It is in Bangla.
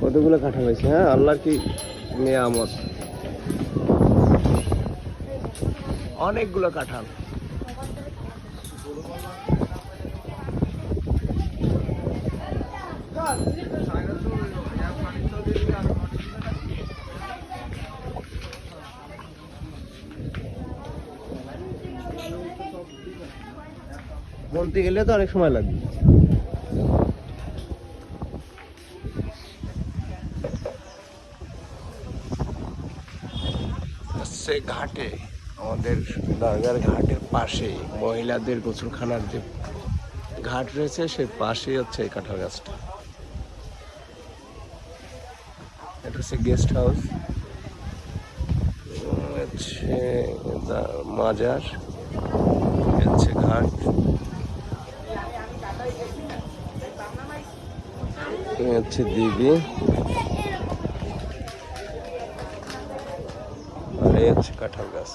কতগুলো কাঁঠাল হয়েছে হ্যাঁ? আল্লাহর কি নিয়ামত? অনেকগুলো কাঁঠাল। বলতে গেলে তো অনেক সময় লাগবে। সে ঘাটে, আমাদের দরগার ঘাটের পাশে মহিলাদের গোসলখানার যে ঘাট রয়েছে সেই পাশেই হচ্ছে এই কাঁঠাল গাছটা। এটা হচ্ছে গেস্ট হাউস হচ্ছে মাজার। হচ্ছে ঘাট। এই হচ্ছে দিদি আর এই হচ্ছে কাঁঠাল গাছ।